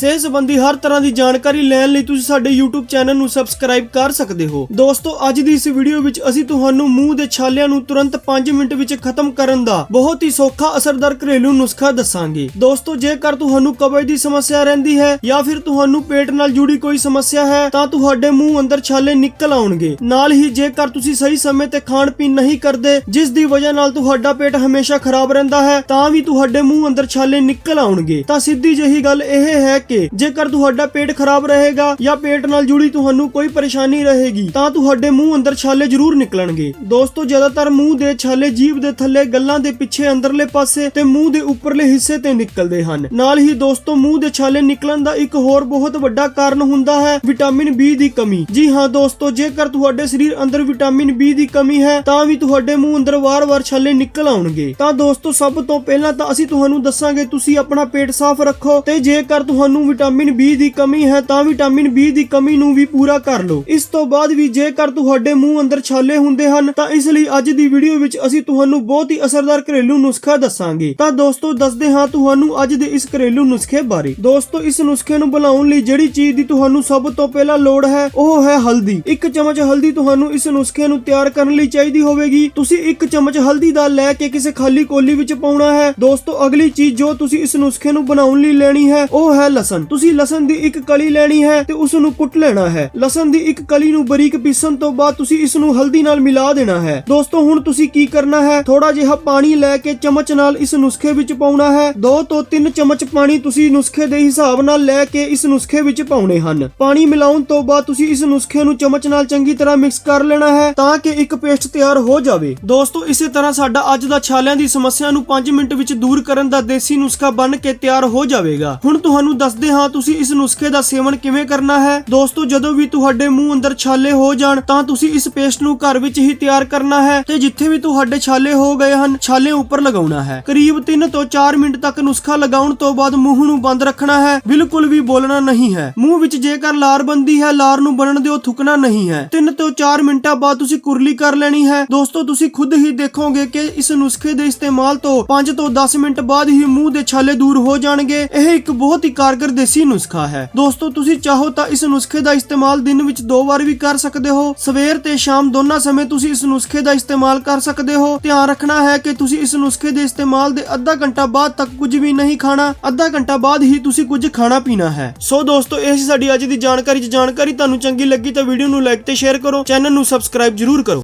ਸਿਹਤ ਸੰਬੰਧੀ ਹਰ ਤਰ੍ਹਾਂ ਦੀ ਜਾਣਕਾਰੀ ਲੈਣ ਲਈ ਤੁਸੀਂ ਸਾਡੇ YouTube ਚੈਨਲ ਨੂੰ ਸਬਸਕ੍ਰਾਈਬ ਕਰ ਸਕਦੇ ਹੋ। ਦੋਸਤੋ, ਅੱਜ ਦੀ ਇਸ ਵੀਡੀਓ ਵਿੱਚ ਅਸੀਂ ਤੁਹਾਨੂੰ ਮੂੰਹ ਦੇ ਛਾਲਿਆਂ ਨੂੰ ਤੁਰੰਤ 5 ਮਿੰਟ ਵਿੱਚ ਖਤਮ ਕਰਨ ਦਾ ਬਹੁਤ ਹੀ ਸੌਖਾ, ਅਸਰਦਾਰ ਘਰੇਲੂ ਨੁਸਖਾ ਦੱਸਾਂਗੇ। ਦੋਸਤੋ, ਜੇਕਰ ਤੁਹਾਨੂੰ ਕਬਜ਼ ਦੀ ਸਮੱਸਿਆ ਰਹਿੰਦੀ ਹੈ ਜਾਂ ਫਿਰ ਤੁਹਾਨੂੰ ਪੇਟ ਨਾਲ ਜੁੜੀ ਕੋਈ ਸਮੱਸਿਆ ਹੈ, ਤਾਂ ਤੁਹਾਡੇ ਮੂੰਹ ਅੰਦਰ ਛਾਲੇ ਨਿਕਲ ਆਉਣਗੇ। ਨਾਲ ਹੀ ਜੇਕਰ ਤੁਸੀਂ ਸਹੀ ਸਮੇਂ ਤੇ ਖਾਣ ਪੀਣ ਨਹੀਂ ਕਰਦੇ, ਜਿਸ ਦੀ ਵਜ੍ਹਾ ਨਾਲ ਤੁਹਾਡਾ ਪੇਟ ਹਮੇਸ਼ਾ ਖਰਾਬ ਰਹਿੰਦਾ ਹੈ, ਤਾਂ ਵੀ ਤੁਹਾਡੇ ਮੂੰਹ ਅੰਦਰ ਛਾਲੇ ਨਿਕਲ ਆਉਣਗੇ। ਤਾਂ ਸਿੱਧੀ ਜਿਹੀ ਗੱਲ ਇਹ ਹੈ ਕਿ ਜੇਕਰ ਤੁਹਾਡਾ ਪੇਟ ਖਰਾਬ ਰਹੇਗਾ ਜਾਂ ਪੇਟ ਨਾਲ ਜੁੜੀ ਤੁਹਾਨੂੰ ਕੋਈ ਪਰੇਸ਼ਾਨੀ ਰਹੇਗੀ, ਤਾਂ ਤੁਹਾਡੇ ਮੂੰਹ ਅੰਦਰ ਛਾਲੇ ਜ਼ਰੂਰ ਨਿਕਲਣਗੇ। ਦੋਸਤੋ, ਜ਼ਿਆਦਾਤਰ ਮੂੰਹ ਦੇ ਛਾਲੇ ਜੀਭ ਦੇ ਥੱਲੇ ਗੱਲਾਂ ਦੇ ਪਿੱਛੇ ਅੰਦਰਲੇ ਪਾਸੇ ਤੇ ਮੂੰਹ ਦੇ ਉੱਪਰਲੇ ਹਿੱਸੇ ਤੇ ਨਿਕਲਦੇ ਹਨ। ਨਾਲ ਹੀ ਦੋਸਤੋ, ਮੂੰਹ ਦੇ ਛਾਲੇ ਨਿਕਲਣ ਦਾ ਇੱਕ ਹੋਰ ਬਹੁਤ ਵੱਡਾ ਕਾਰਨ ਹੁੰਦਾ ਹੈ ਵਿਟਾਮਿਨ ਬੀ ਦੀ ਕਮੀ। ਜੀ ਹਾਂ ਦੋਸਤੋ, ਜੇਕਰ ਤੁਹਾਡੇ ਸਰੀਰ ਅੰਦਰ ਵਿਟਾਮਿਨ ਬੀ ਦੀ ਕਮੀ ਹੈ, ਤਾਂ ਵੀ ਤੁਹਾਡੇ ਮੂੰਹ ਅੰਦਰ ਵਾਰ-ਵਾਰ ਛਾਲੇ ਨਿਕਲ ਆਉਣਗੇ। ਤਾਂ ਦੋਸਤੋ, ਸਭ ਤੋਂ ਪਹਿਲਾਂ ਤਾਂ ਅਸੀਂ ਤੁਹਾਨੂੰ ਦੱਸਾਂਗੇ, ਤੁਸੀਂ ਆਪਣਾ ਪੇਟ ਸਾਫ਼ ਰੱਖੋ ਤੇ ਜੇਕਰ ਤੁਹਾਨੂੰ ਵਿਟਾਮਿਨ ਬੀ ਦੀ ਕਮੀ ਹੈ ਤਾਂ ਵਿਟਾਮਿਨ ਬੀ ਦੀ ਕਮੀ ਨੂੰ ਵੀ ਪੂਰਾ ਕਰ ਲਓ। ਇਸ ਤੋਂ ਬਾਅਦ ਵੀ ਜੇਕਰ ਤੁਹਾਡੇ ਮੂੰਹ ਅੰਦਰ ਛਾਲੇ ਹੁੰਦੇ ਹਨ, ਤਾਂ ਇਸ ਲਈ ਅੱਜ ਦੀ ਵੀਡੀਓ ਵਿੱਚ ਅਸੀਂ ਤੁਹਾਨੂੰ ਬਹੁਤ ਹੀ ਅਸਰਦਾਰ ਘਰੇਲੂ ਨੁਸਖਾ ਦੱਸਾਂਗੇ। ਤਾਂ ਦੋਸਤੋ, ਦੱਸਦੇ ਹਾਂ ਤੁਹਾਨੂੰ ਅੱਜ ਦੇ ਇਸ ਘਰੇਲੂ ਨੁਸਖੇ ਬਾਰੇ। ਦੋਸਤੋ, ਇਸ ਨੁਸਖੇ ਨੂੰ ਬਣਾਉਣ ਲਈ ਜਿਹੜੀ ਚੀਜ਼ ਦੀ ਤੁਹਾਨੂੰ ਸਭ ਤੋਂ ਪਹਿਲਾਂ ਲੋੜ ਹੈ, ਉਹ ਹੈ ਹਲਦੀ। ਇੱਕ ਚਮਚ ਹਲਦੀ ਤੁਹਾਨੂੰ ਇਸ ਨੁਸਖੇ ਨੂੰ ਤਿਆਰ ਕਰਨ ਲਈ ਚਾਹੀਦੀ ਹੋਵੇਗੀ। ਤੁਸੀਂ ਇੱਕ ਚਮਚ ਹਲਦੀ ਦਾ ਲੈ ਕੇ ਕਿਸੇ ਖਾਲੀ ਕੋਲੀ ਵਿੱਚ ਪਾਉਣਾ ਹੈ। ਦੋਸਤੋ, ਅਗਲੀ ਚੀਜ਼ ਜੋ ਤੁਸੀਂ ਇਸ ਨੁਸਖੇ ਨੂੰ ਬਣਾਉਣ ਲਈ ਲੈਣੀ ਹੈ, ਉਹ ਹੈ ਲਸਣ। ਤੁਸੀਂ ਲਸਣ ਦੀ ਇੱਕ ਕਲੀ ਲੈਣੀ ਹੈ ਤੇ ਉਸ ਨੂੰ ਕੁੱਟ ਲੈਣਾ ਹੈ। ਲਸਣ ਦੀ ਇੱਕ ਕਲੀ ਨੂੰ ਬਰੀਕ ਪੀਸਣ ਤੋਂ ਬਾਅਦ ਤੁਸੀਂ ਇਸ ਨੂੰ ਹਲਦੀ ਨਾਲ ਮਿਲਾ ਦੇਣਾ ਹੈ। ਦੋਸਤੋ, ਹੁਣ ਤੁਸੀਂ ਕੀ ਕਰਨਾ ਹੈ? ਥੋੜਾ ਜਿਹਾ ਪਾਣੀ ਲੈ ਕੇ ਚਮਚ ਨਾਲ ਇਸ ਨੁਸਖੇ ਵਿੱਚ ਪਾਉਣਾ ਹੈ। 2 ਤੋਂ 3 ਚਮਚ ਪਾਣੀ ਤੁਸੀਂ ਨੁਸਖੇ ਦੇ ਹਿਸਾਬ ਨਾਲ ਲੈ ਕੇ ਇਸ ਨੁਸਖੇ ਵਿੱਚ ਪਾਉਣੇ ਹਨ। ਪਾਣੀ ਮਿਲਾਉਣ ਤੋਂ ਬਾਅਦ ਤੁਸੀਂ ਇਸ ਨੁਸਖੇ ਨੂੰ ਚਮਚ ਨਾਲ ਚੰਗੀ ਤਰ੍ਹਾਂ ਮਿਕਸ ਕਰ ਲੈਣਾ ਹੈ ਤਾਂ ਕਿ ਇੱਕ ਪੇਸਟ ਤਿਆਰ ਹੋ ਜਾਵੇ। ਦੋਸਤੋ, ਇਸੇ ਤਰ੍ਹਾਂ ਸਾਡਾ ਅੱਜ ਦਾ ਛਾਲਿਆਂ ਦੀ ਸਮੱਸਿਆ ਨੂੰ 5 ਮਿੰਟ ਵਿੱਚ ਦੂਰ ਕਰਨ ਦਾ ਦੇਸੀ ਨੁਸਖਾ ਬਣ ਕੇ ਤਿਆਰ ਹੋ ਜਾਵੇਗਾ। ਹੁਣ ਤੁਹਾਨੂੰ ਦੱਸ ਦੱਸਦੇ ਹਾਂ, ਤੁਸੀਂ ਇਸ ਨੁਸਖੇ ਦਾ ਸੇਵਨ ਕਿਵੇਂ ਕਰਨਾ ਹੈ? ਦੋਸਤੋ, ਜਦੋਂ ਵੀ ਤੁਹਾਡੇ ਮੂੰਹ ਅੰਦਰ ਛਾਲੇ ਹੋ ਜਾਣ, ਤਾਂ ਤੁਸੀਂ ਇਸ ਪੇਸਟ ਨੂੰ ਘਰ ਵਿੱਚ ਹੀ ਤਿਆਰ ਕਰਨਾ ਹੈ ਤੇ ਜਿੱਥੇ ਵੀ ਤੁਹਾਡੇ ਛਾਲੇ ਹੋ ਗਏ ਹਨ, ਛਾਲੇ ਉੱਪਰ ਲਗਾਉਣਾ ਹੈ। ਕਰੀਬ 3 ਤੋਂ 4 ਮਿੰਟ ਤੱਕ ਨੁਸਖਾ ਲਗਾਉਣ ਤੋਂ ਬਾਅਦ ਮੂੰਹ ਨੂੰ ਬੰਦ ਰੱਖਣਾ ਹੈ, ਬਿਲਕੁਲ ਵੀ ਬੋਲਣਾ ਨਹੀਂ ਹੈ। ਮੂੰਹ ਵਿੱਚ ਜੇਕਰ ਲਾਰ ਬੰਦੀ ਹੈ, ਲਾਰ ਨੂੰ ਬਣਨ ਦਿਓ, ਥੁਕਣਾ ਨਹੀਂ ਹੈ। 3 ਤੋਂ 4 ਮਿੰਟਾਂ ਬਾਅਦ ਤੁਸੀਂ ਕੁਰਲੀ ਕਰ ਲੈਣੀ ਹੈ। ਦੋਸਤੋ, ਤੁਸੀਂ ਖੁਦ ਹੀ ਦੇਖੋਗੇ ਕਿ ਇਸ ਨੁਸਖੇ ਦੇ ਇਸਤੇਮਾਲ ਤੋਂ 5 ਤੋਂ 10 ਮਿੰਟ ਬਾਅਦ ਹੀ ਮੂੰਹ ਦੇ ਛਾਲੇ ਦੂਰ ਹੋ ਜਾਣਗੇ। ਇਹ ਇੱਕ ਬਹੁਤ ਹੀ ਕਾਰਗਰ ਦੇਸੀ ਨੁਸਖਾ ਹੈ। ਦੋਸਤੋ, ਤੁਸੀਂ ਚਾਹੋ ਤਾਂ ਇਸ ਨੁਸਖੇ ਦਾ ਇਸਤੇਮਾਲ ਦਿਨ ਵਿੱਚ ਦੋ ਵਾਰ ਵੀ ਕਰ ਸਕਦੇ ਹੋ। ਸਵੇਰ ਤੇ ਸ਼ਾਮ ਦੋਨਾਂ ਸਮੇਂ ਤੁਸੀਂ ਇਸ ਨੁਸਖੇ ਦਾ ਇਸਤੇਮਾਲ ਕਰ ਸਕਦੇ ਹੋ। ਧਿਆਨ ਰੱਖਣਾ ਹੈ ਕਿ ਤੁਸੀਂ ਇਸ ਨੁਸਖੇ ਦੇ ਇਸਤੇਮਾਲ ਦੇ ਅੱਧਾ ਘੰਟਾ ਬਾਅਦ ਤੱਕ ਕੁਝ ਵੀ ਨਹੀਂ ਖਾਣਾ। ਅੱਧਾ ਘੰਟਾ ਬਾਅਦ ਹੀ ਤੁਸੀਂ ਕੁਝ ਖਾਣਾ ਪੀਣਾ ਹੈ। ਸੋ ਦੋਸਤੋ, ਇਹ ਸੀ ਸਾਡੀ ਅੱਜ ਦੀ ਜਾਣਕਾਰੀ। ਜੇ ਜਾਣਕਾਰੀ ਤੁਹਾਨੂੰ ਚੰਗੀ ਲੱਗੀ ਤਾਂ ਵੀਡੀਓ ਨੂੰ ਲਾਈਕ ਤੇ ਸ਼ੇਅਰ ਕਰੋ। ਚੈਨਲ ਨੂੰ ਸਬਸਕ੍ਰਾਈਬ ਜਰੂਰ ਕਰੋ।